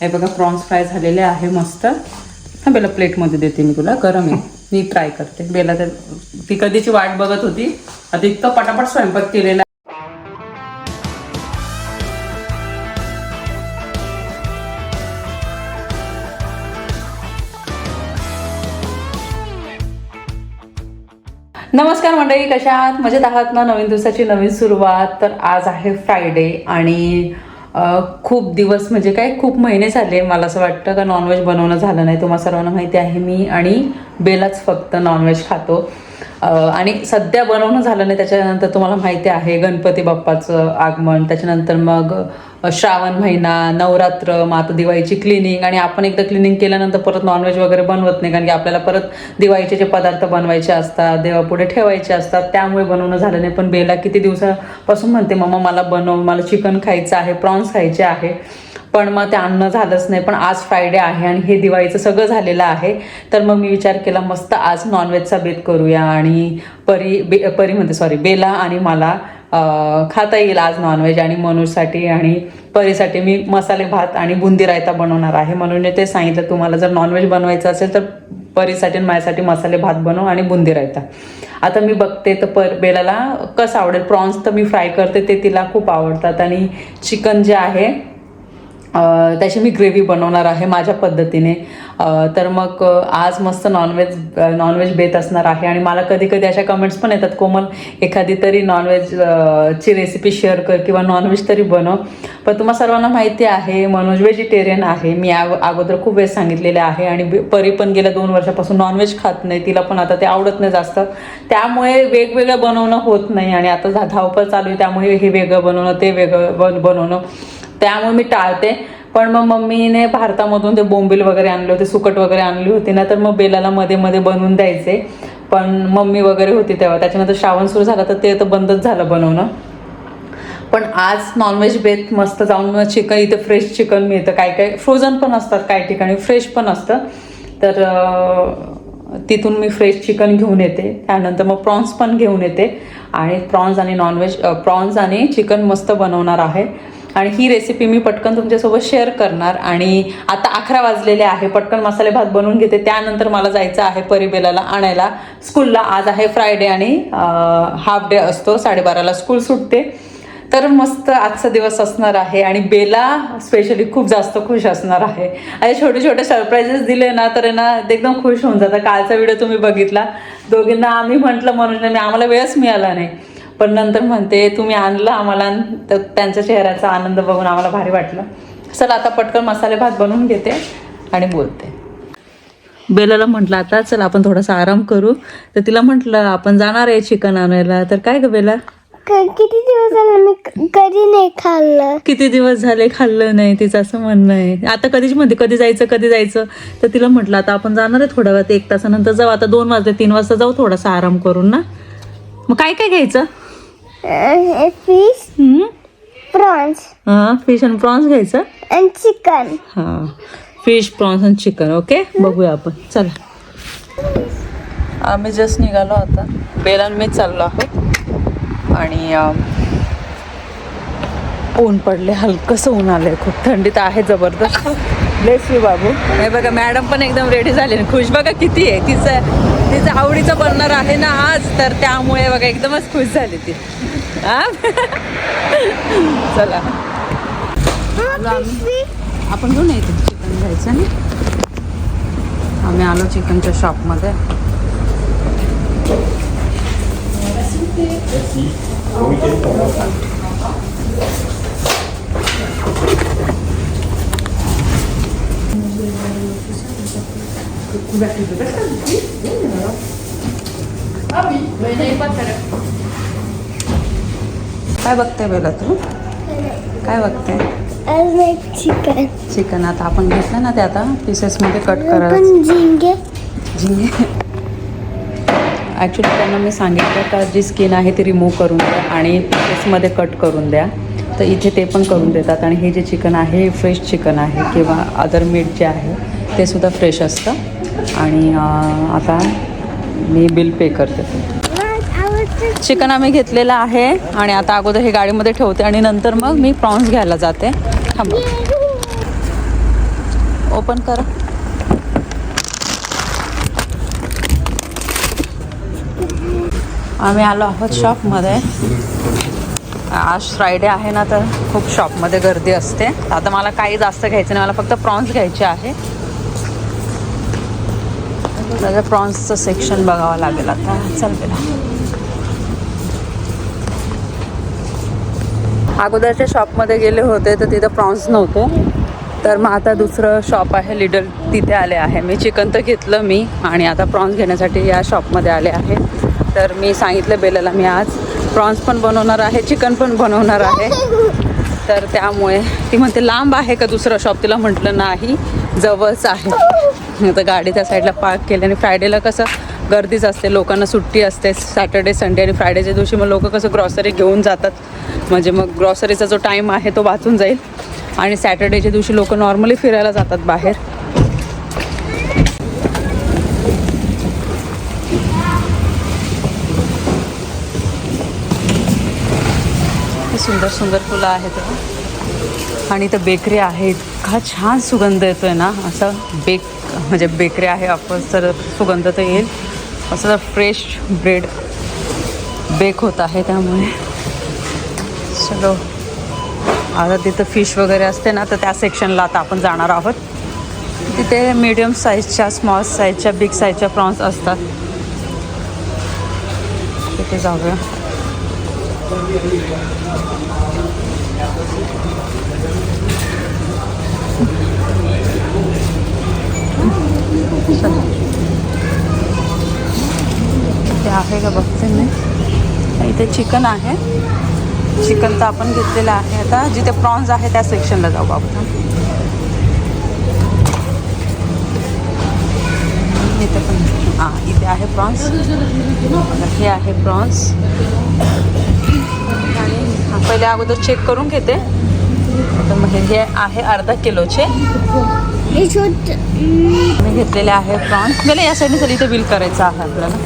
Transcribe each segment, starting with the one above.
हे बघा prawns fry झालेले आहे मस्त. हा बेला प्लेटमध्ये देते मी तुला. गरम आहे. मी ट्राय करते. बेला तर ती कधीची वाट बघत होती. आता इतकं पटापट स्वयंपाक केलेला नमस्कार मंडळी कशा आहात? मजेत आहात ना? नवीन दिवसाची नवीन सुरुवात. तर आज आहे फ्रायडे आणि खूप दिवस म्हणजे काय खूप महिने झाले मला असं वाटतं का नॉनव्हेज बनवणं झालं नाही. तुम्हाला सर्वांना माहिती आहे मी आणि बेलाच फक्त नॉनव्हेज खातो. आणि सध्या बनवणं झालं नाही त्याच्यानंतर तुम्हाला माहिती आहे गणपती बाप्पाचं आगमन. त्याच्यानंतर मग श्रावण महिना नवरात्र मग आता दिवाळीची क्लिनिंग आणि आपण एकदा क्लिनिंग केल्यानंतर परत नॉनव्हेज वगैरे बनवत नाही कारण की आपल्याला परत दिवाळीचे जे पदार्थ बनवायचे असतात देवापुढे ठेवायचे असतात त्यामुळे बनवणं झालं नाही. पण बेला किती दिवसापासून म्हणते मम्मा मला बनव मला चिकन खायचं आहे प्रॉन्स खायचे आहे. पण मग ते अन्न झालंच नाही. पण आज फ्रायडे आहे आणि हे दिवाळीचं सगळं झालेलं आहे. तर मग मी विचार केला मस्त आज नॉनव्हेजचा बेत करूया. आणि परी बे परी म्हणते सॉरी बेला आणि मला खाता येईल आज नॉनव्हेज आणि मनूसाठी आणि परीसाठी मी मसाले भात आणि बुंदी रायता बनवणार आहे. म्हणून मी ते सांगितलं तुम्हाला जर नॉनव्हेज बनवायचं असेल तर परीसाठी आणि माझ्यासाठी मसाले भात बनव आणि बुंदी रायता. आता मी बघते तर पर बेलाला कसं आवडेल. प्रॉन्स तर मी फ्राय करते ते तिला खूप आवडतात. आणि चिकन जे आहे त्याची मी ग्रेव्ही बनवणार आहे माझ्या पद्धतीने. तर मग आज मस्त नॉनव्हेज नॉनव्हेज बेत असणार आहे आणि मला कधी कधी अशा कमेंट्स पण येतात कोमल एखादी तरी नॉनव्हेज ची रेसिपी शेअर कर किंवा नॉनव्हेज तरी बनव. पण तुम्हाला सर्वांना माहिती आहे मनोज व्हेजिटेरियन आहे. मी अगोदर खूप वेळेस सांगितलेले आहे आणि परी पण गेल्या दोन वर्षापासून नॉनव्हेज खात नाही तिला पण आता ते आवडत नाही जास्त. त्यामुळे वेगवेगळं बनवणं होत नाही आणि आता धावपळ चालू आहे त्यामुळे हे वेगळं बनवणं ते वेगळं बन बनवणं. त्यामुळे मी टाळते. पण मग मम्मीने भारतामधून ते बोंबील वगैरे आणले होते सुकट वगैरे आणली होती ना तर मग बेलाला मध्ये मध्ये बनवून द्यायचे. पण मम्मी वगैरे होती तेव्हा. त्याच्यानंतर श्रावण सुरू झाला तर ते तर बंदच झालं बनवणं. पण आज नॉनव्हेज बेत मस्त जाऊन चिकन इथे फ्रेश चिकन मिळतं. काय काय फ्रोझन पण असतात काही ठिकाणी. फ्रेश पण असतं. तर तिथून मी फ्रेश चिकन घेऊन येते. त्यानंतर मग प्रॉन्स पण घेऊन येते. आणि प्रॉन्स आणि नॉनव्हेज प्रॉन्स आणि चिकन मस्त बनवणार आहे. आणि ही रेसिपी मी पटकन तुमच्यासोबत शेअर करणार आणि आता अकरा वाजलेले आहे. पटकन मसाले भात बनवून घेते. त्यानंतर मला जायचं आहे परिबेलाला आणायला. स्कूलला आज आहे फ्रायडे आणि हाफ डे असतो. साडेबाराला स्कूल सुटते. तर मस्त आजचा दिवस असणार आहे आणि बेला स्पेशली खूप जास्त खुश असणार आहे. असे छोटे छोटे सरप्राईजेस दिले ना तर आहे ना ते एकदम खुश होऊन जातं कालचा व्हिडिओ तुम्ही बघितला. दोघींना आम्ही म्हटलं म्हणून मी आम्हाला वेळच मिळाला नाही. पण नंतर म्हणते तुम्ही आणलं आम्हाला तर त्यांच्या चेहऱ्याचा आनंद बघून आम्हाला भारी वाटलं. चला आता पटकन मसाले भात बनवून घेते आणि बोलते. बेलाला म्हटलं आता चल आपण थोडासा आराम करू. तर तिला म्हटलं आपण जाणार आहे चिकन आणायला. तर काय ग बेला? किती दिवस झाले मी कधी नाही खाल्लं. किती दिवस झाले खाल्लं नाही तिचं असं म्हणणं आहे. आता कधीच म्हणते कधी जायचं कधी जायचं. तर तिला म्हटलं आता आपण जाणार आहे थोड्या वेळात एक तासानंतर जाऊ. आता दोन वाजले तीन वाजता जाऊ थोडासा आराम करून ना. मग काय काय घ्यायचं? फिश हम्म? प्रॉन्स हां फिश अँड प्रॉन्स घ्यायचं? आणि चिकन हां. फिश प्रॉन्स आणि चिकन ओके बघूया आपण. चला. आम्ही जस्ट निघालो आता. बेलान मी चाललो आहोत. आणि ऊन पडले. हलकंसं ऊन आलंय. खूप थंडी तर आहे जबरदस्त. ब्लेस यू बाबू. हे बघा मॅडम पण एकदम रेडी झाली. खुश बघा किती आहे. तिचं तिचं आवडीचं बनणार आहे ना आज तर त्यामुळे बघा एकदमच खुश झाली ती. हा? चला. आपण घेऊन येतो चिकन घ्यायचं ना आम्ही आलो चिकनच्या शॉपमध्ये काय बघते बेला तू? काय बघते चिकन. चिकन आता आपण घेतलं ना ते आता पीसेसमध्ये कट झिंगे. झिंगे. ॲक्च्युली त्यांना मी सांगितलं का जी स्किन आहे ती रिमूव्ह करून द्या आणि पीसेसमध्ये कट करून द्या. तर इथे ते पण करून देतात आणि हे जे चिकन आहे हे फ्रेश चिकन आहे किंवा अदर मीट जे आहे ते सुद्धा फ्रेश असतं. आणि आता मी बिल पे करते. चिकन आम्ही घेतलेलं आहे आणि आता अगोदर हे गाडीमध्ये ठेवते आणि नंतर मग मी प्रॉन्स घ्यायला जाते. थांबा. ओपन करा. आम्ही आलो आहोत शॉपमध्ये आज फ्रायडे आहे ना तर खूप शॉपमध्ये गर्दी असते. आता मला काही जास्त घ्यायचं नाही. मला फक्त प्रॉन्स घ्यायचे आहे. त्याचं प्रॉन्सचं सेक्शन बघावं लागेल आता. चल बेटा. अगोदरच्या शॉपमध्ये गेले होते तर तिथं प्रॉन्स नव्हते. तर मग आता दुसरं शॉप आहे लिडल तिथे आले आहे. मी चिकन तर घेतलं मी आणि आता प्रॉन्स घेण्यासाठी या शॉपमध्ये आले आहे. तर मी सांगितलं बेलाला मी आज. प्रॉन्स पण बनवणार आहे चिकन पण बनवणार आहे. तर त्यामुळे ती म्हणते लांब आहे का दुसरं शॉप? तिला म्हटलं नाही जवळच आहे. तर गाडी त्या साईडला पार्क केली आणि फ्रायडेला कसं गर्दीच असते लोकांना सुट्टी असते सॅटर्डे संडे आणि फ्रायडेच्या दिवशी मग लोक कसं ग्रॉसरी घेऊन जातात. म्हणजे मग ग्रॉसरीचा जो टाईम आहे तो वाचून जाईल. आणि सॅटर्डेच्या दिवशी लोक नॉर्मली फिरायला जातात बाहेर. सुंदर सुंदर फुलं आहेत. आणि इथं बेकरी आहे. इतका छान सुगंध येतोय ना. असं बेक म्हणजे बेकरी आहे ऑफकोर्स तर सुगंध तर येईल. असं तर फ्रेश ब्रेड बेक होत आहे त्यामुळे. चलो. आता तिथं फिश वगैरे असते ना तर त्या सेक्शनला आता आपण जाणार आहोत. तिथे मिडियम साईजच्या स्मॉल साईजच्या बिग साईजच्या प्रॉन्स असतात. तिथे जाऊया. चला. इथे आहे का बघते मी. इथे चिकन आहे. चिकन तर आपण घेतलेलं आहे आता. जिथे प्रॉन्स आहे त्या सेक्शनला जाऊ आपण. इथे पण हां इथे आहे प्रॉन्स हे आहे प्रॉन्स आणि पहिले अगोदर चेक करून घेते. तर मग हे आहे अर्धा किलोचे. हे छोट मी घेतलेले आहे प्रॉन्स मला या साईडने चल इथे बिल करायचं आहे आपल्याला.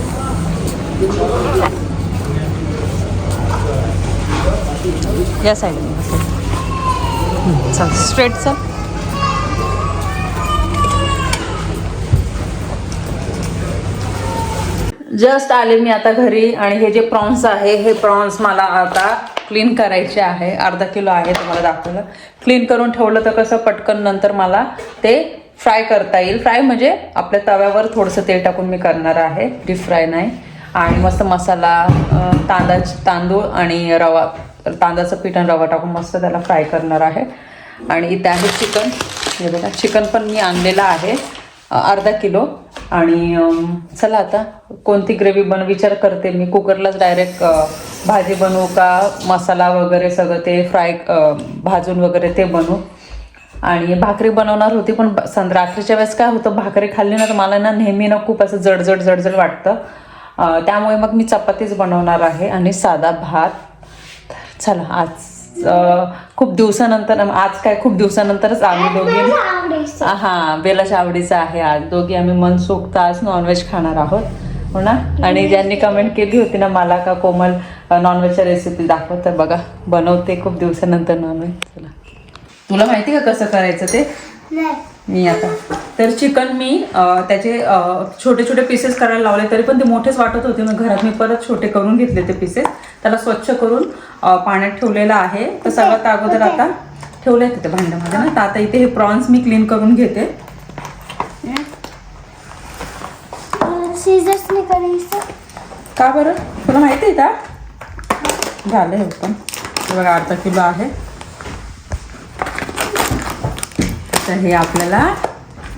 या साईडने चल स्ट्रेट चल. जस्ट आले मी आता घरी आणि हे जे प्रॉन्स आहे हे प्रॉन्स मला आता क्लीन करायचे आहे. अर्धा किलो आहे तुम्हाला दाखवलं. क्लीन करून ठेवलं तर कसं पटकन नंतर मला ते फ्राय करता येईल. फ्राय म्हणजे आपल्या तव्यावर थोडंसं तेल टाकून मी करणार आहे. डीप फ्राय नाही. आणि मस्त मसाला अं, तांदळाच तांदूळ आणि रवा तांदळाचं पीठ आणि रवा टाकून मस्त त्याला फ्राय करणार आहे. आणि इथे आहे चिकन. हे बघा चिकन पण मी आणलेलं आहे. अर्धा किलो. आणि चला आता कोणती ग्रेव्ही बन विचार करते मी. कुकरलाच डायरेक्ट भाजी बनवू का? मसाला वगैरे सगळं ते फ्राय भाजून वगैरे ते बनवू. आणि भाकरी बनवणार होती पण सं रात्रीच्या वेळेस काय होतं भाकरी खाल्ली ना तर मला ना नेहमी ना खूप असं जडजड जडजड वाटतं. त्यामुळे मग मी चपातीच बनवणार आहे आणि साधा भात. चला आज खूप दिवसानंतर आज काय खूप दिवसानंतरच आम्ही दोघी हा बेलाच्या आवडीचं आहे आज. दोघी आम्ही मनसोक्त आज नॉनव्हेज खाणार आहोत. हो ना? आणि ज्यांनी कमेंट केली होती ना मला का कोमल नॉनव्हेजच्या रेसिपी दाखव तर बघा बनवते खूप दिवसानंतर नॉनव्हेज चला. तुला माहिती का कसं करायचं ते? मी आता. तर चिकन मी त्याचे छोटे छोटे पीसेस करायला लावले तरी पण ते मोठेच वाटत होते. मग घरात मी परत छोटे करून घेतले ते पीसेस त्याला स्वच्छ करून पाण्यात ठेवलेलं आहे. तर सगळ्यात अगोदर आता ठेवले तिथे भांड्यामध्ये ना. तर आता इथे हे प्रॉन्स मी क्लीन करून घेते. का बरं? तुला माहिती आहे का? झालं हे पण. बघा अर्धा किलो आहे. तर हे आपल्याला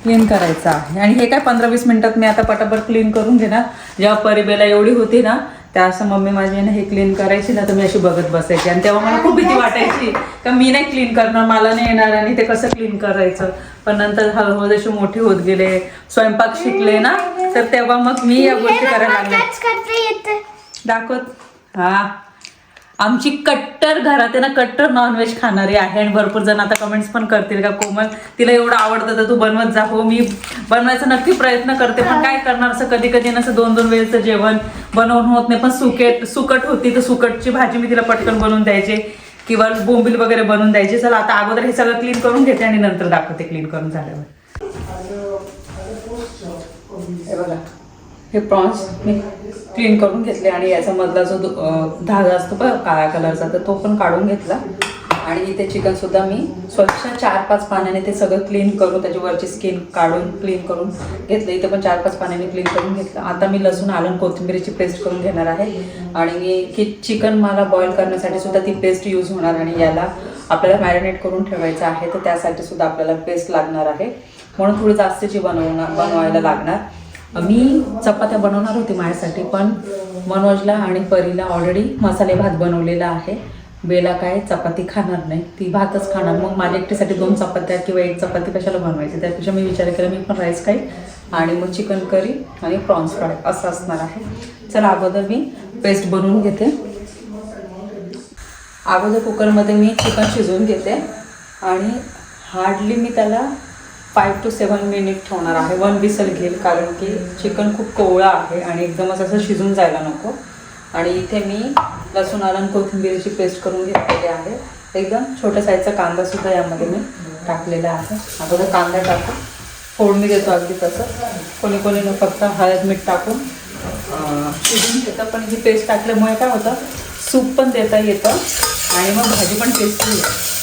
क्लीन करायचं आहे. आणि हे काय पंधरा वीस मिनिटात मी आता पटापट क्लीन करून घेणार. जेव्हा परिबेला एवढी होती ना त्या असं मम्मी माझी ना हे क्लीन करायची ना तर मी अशी बघत बसायची. आणि तेव्हा मला खूप भीती वाटायची का मी नाही क्लीन करणार मला नाही येणार आणि ते कसं क्लीन करायचं. पण नंतर हळूहळू जसे मोठे होत गेले स्वयंपाक शिकले ना तर तेव्हा मग मी या गोष्टी करायला लागले. दाखवत. हा. आमची कट्टर घरात आहे ना कट्टर नॉनव्हेज खाणारी आहे आणि भरपूर जण आता कमेंट्स पण करतील का कोमल तिला एवढं आवडतं तर तू बनवत जा. हो मी बनवायचा नक्की प्रयत्न करते पण काय करणार असं कधी कधी नसं दोन दोन वेळेचं जेवण बनवून होत नाही. पण सुकेट सुकट होती तर सुकटची भाजी मी तिला पटकन बनवून द्यायचे किंवा बोंबील वगैरे बनवून द्यायचे. चला आता अगोदर हे सगळं क्लीन करून घेते आणि नंतर दाखवते क्लीन करून झाल्यावर. हे बघा. हे प्रॉन्स मी क्लीन करून घेतले आणि याचा मधला जो धागा असतो बघ काळ्या कलरचा तर तो पण काढून घेतला. आणि इथे चिकनसुद्धा मी स्वच्छ चार पाच पाण्याने ते सगळं क्लीन करून त्याची वरची स्किन काढून क्लीन करून घेतलं. इथे पण चार पाच पाण्याने क्लीन करून घेतलं. आता मी लसूण आलं कोथिंबीरीची पेस्ट करून घेणार आहे. आणि की चिकन मला बॉईल करण्यासाठी सुद्धा ती पेस्ट यूज होणार आणि याला आपल्याला मॅरिनेट करून ठेवायचं आहे तर त्यासाठी सुद्धा आपल्याला पेस्ट लागणार आहे. म्हणून थोडी जास्तीची बनवणार बनवायला लागणार. मी चपात्या बनवणार होती माझ्यासाठी पण मनोजला आणि परीला ऑलरेडी मसाले भात बनवलेला आहे. बेला काय चपाती खाणार नाही ती भातच खाणार. मग माझ्या एकटीसाठी दोन चपात्या किंवा एक चपाती कशाला बनवायची? त्यापेक्षा मी विचार केला मी पण राईस काही आणि मग चिकन करी आणि प्रॉन्स फ्राय असं असणार आहे. चला अगोदर मी पेस्ट बनवून घेते. अगोदर कुकरमध्ये मी चिकन शिजवून घेते आणि हार्डली मी त्याला फाईव्ह टू सेवन मिनिट ठेवणार आहे. वन विसल घेईल कारण की चिकन खूप कोवळं आहे आणि एकदमच असं शिजून जायला नको. आणि इथे मी लसूण आलं कोथिंबीरची पेस्ट करून घेतलेली आहे. एकदम छोट्या साईजचा कांदा सुद्धा यामध्ये मी टाकलेला आहे. अगोदर कांदा टाकून फोडणी देतो अगदी तसं. कोणी कोणी फक्त हळद मीठ टाकून शिजून घेतं पण ही पेस्ट टाकल्यामुळे काय होतं? सूप पण देता येतं आणि मग भाजी पण टेस्टी होते.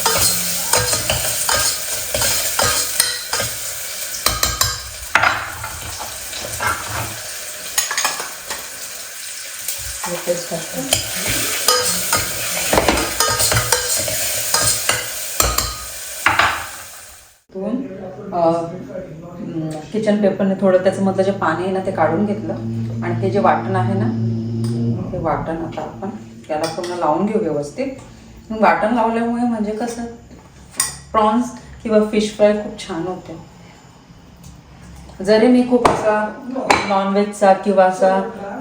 किचन पेपरने थोडं त्याचं मधलं जे पाणी आहे ना ते काढून घेतलं. आणि हे जे वाटण आहे ना ते वाटण आता आपण त्याला पूर्ण लावून घेऊ व्यवस्थित. मग वाटण लावल्यामुळे म्हणजे कसं प्रॉन्स किंवा फिश फ्राय खूप छान होते. जरी मी खूप असा नॉनव्हेजचा किंवा असा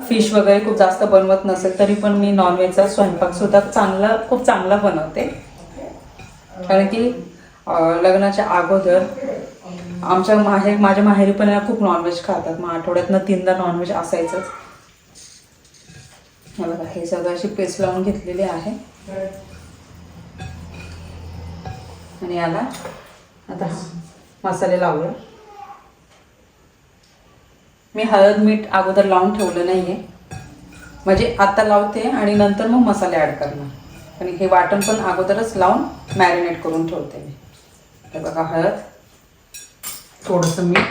फिश वगैरे खूप जास्त बनवत नसेल तरी पण मी नॉनव्हेजचा स्वयंपाकसुद्धा चांगला खूप चांगला बनवते. कारण की लग्नाच्या अगोदर आमच्या माहेर माझ्या माहेरी पण खूप नॉनव्हेज खातात. मग आठवड्यातनं तीनदा नॉनव्हेज असायचंच. हे बघा हे सगळं अशी पेस्ट लावून घेतलेली आहे. आणि याला आता मसाले लावूया. मी हळद मीठ अगोदर लावून ठेवलं नाही आहे म्हणजे आत्ता लावते आणि नंतर मग मसाले ॲड करणार. आणि हे वाटण पण अगोदरच लावून मॅरिनेट करून ठेवते मी. तर बघा हळद थोडंसं मीठ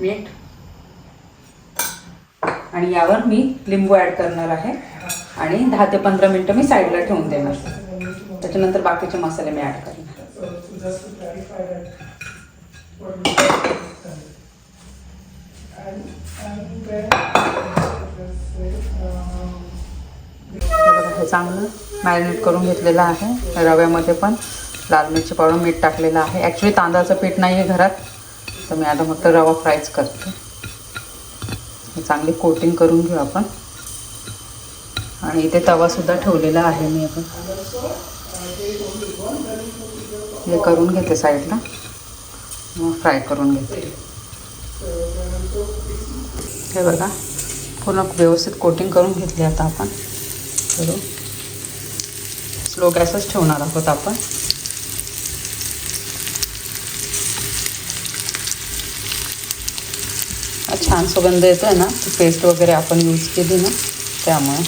मीठ आणि यावर मी लिंबू ॲड करणार आहे. आणि दहा ते पंधरा मिनटं मी साईडला ठेवून देणार. त्याच्यानंतर बाकीचे मसाले मी ॲड करणार. हे हे चांगलं. मॅरिनेट करून घेतलेलं आहे रव्यामध्ये पण. लाल मिरची पावडर मीठ टाकलेलं आहे. ॲक्च्युली तांदळाचं पीठ नाही आहे घरात. तर मी आता फक्त रवा फ्रायच करते. चांगली कोटिंग करून घेऊ आपण. आणि इथे तवासुद्धा ठेवलेला आहे मी. आपण हे करून घेते साईडला मग फ्राय करून घेते. हे बघा पूर्ण व्यवस्थित कोटिंग करून घेतली आता आपण. करू. स्लो गॅसच ठेवणार आहोत आपण. छान सुगंध येतो आहे ना ती पेस्ट वगैरे आपण यूज केली ना त्यामुळे.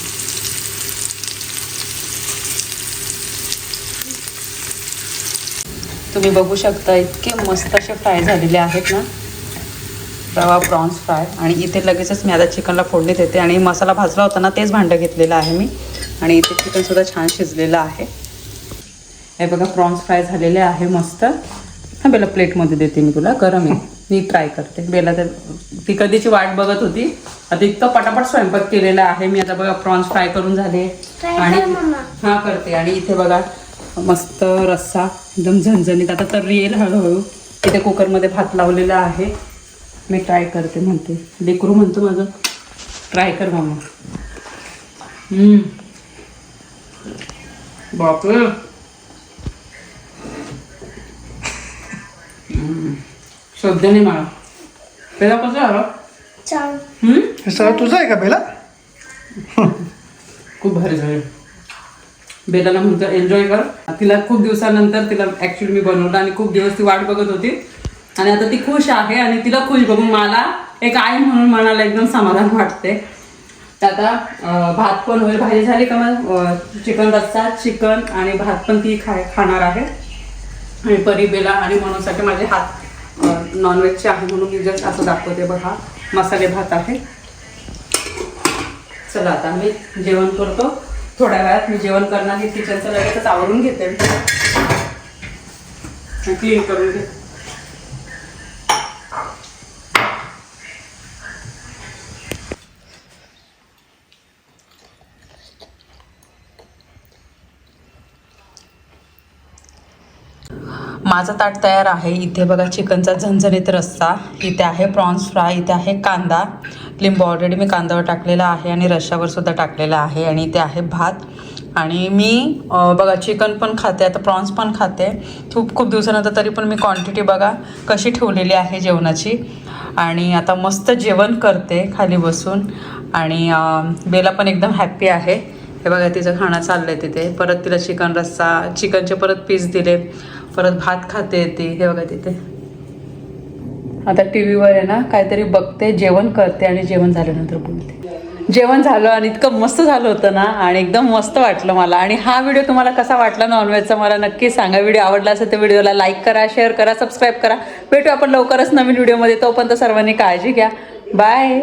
तुम्ही बघू शकता इतके मस्त असे फ्राय झालेले आहेत ना. रवा प्रॉन्स फ्राय. आणि इथे लगेचच मी आता चिकनला फोडणी देते. आणि मसाला भाजला होता ना तेच भांडं घेतलेलं आहे मी. आणि इथे चिकनसुद्धा छान शिजलेलं आहे. हे बघा प्रॉन्स फ्राय झालेले आहे मस्त. हां बेला प्लेटमध्ये देते मी तुला. गरम आहे. मी ट्राय करते. बेला तर ती कधीची वाट बघत होती. आता इतकं पटापट स्वयंपाक केलेला आहे. मी आता बघा प्रॉन्स फ्राय करून झाले. आणि. हा करते. आणि इथे बघा मस्त रस्सा एकदम झणझणीत. आता तर येईल हळूहळू इथे कुकरमध्ये भात लावलेला आहे. मी ट्राय करते म्हणते. लेकरू म्हणतो माझं ट्राय कर मामा. बापरे. हम्म. श्रद्धे नाही मला पहिला कसं आलं तुझं आहे का पहिला खूप भारी झाले. बेलाला म्हणतो एन्जॉय कर. तिला खूप दिवसानंतर तिला ऍक्च्युली मी बनवलं आणि खूप दिवस ती वाट बघत होती. आणि आता ती खुश आहे आणि तिला खुश बघून मला एक आई म्हणून मनाला एकदम समाधान वाटते. तर आता भात पण होईल. भाजी झाली का मग? चिकन रस्सा चिकन आणि भात पण ती खाय खाणार आहे. आणि परी बेला आणि म्हणूनसाठी माझे हात नॉनव्हेजचे आहे म्हणून मी जस्ट असं दाखवते बघा. मसाले भात आहे. चला आता मी जेवण करतो. थोड्या वेळात मी जेवण करणार हे किचनचं लगेचच आवरून घेते. क्लीन करून घेते. माझं ताट तयार आहे. इथे बघा चिकनचा झणझणीत रस्सा इथे आहे प्रॉन्स फ्राय इथे आहे कांदा लिंबू ऑलरेडी मी कांद्यावर टाकलेला आहे आणि रश्श्यावर सुद्धा टाकलेला आहे आणि इथे आहे भात. आणि मी बघा चिकन पण खाते आता प्रॉन्स पण खाते. खूप खूप दिवसानंतर तरी पण मी क्वांटिटी बघा कशी ठेवलेली आहे जेवणाची. आणि आता मस्त जेवण करते खाली बसून. आणि बेला पण एकदम हॅप्पी आहे. हे बघा तिचं खाणं चाललं आहे तिथे. परत तिला चिकन रस्सा चिकनचे परत पीस दिले परत भात खाते ते हे बघा तिथे. आता टी व्हीवर आहे ना काहीतरी बघते जेवण करते आणि जेवण झाल्यानंतर बोलते. जेवण झालं आणि इतकं मस्त झालं होतं ना आणि एकदम मस्त वाटलं मला. आणि हा व्हिडिओ तुम्हाला कसा वाटला नॉनव्हेजचा मला नक्की सांगा. व्हिडिओ आवडला असेल तर व्हिडिओला लाईक करा शेअर करा सबस्क्राईब करा. भेटू आपण लवकरच नवीन व्हिडिओमध्ये. तोपर्यंत सर्वांनी काळजी घ्या. बाय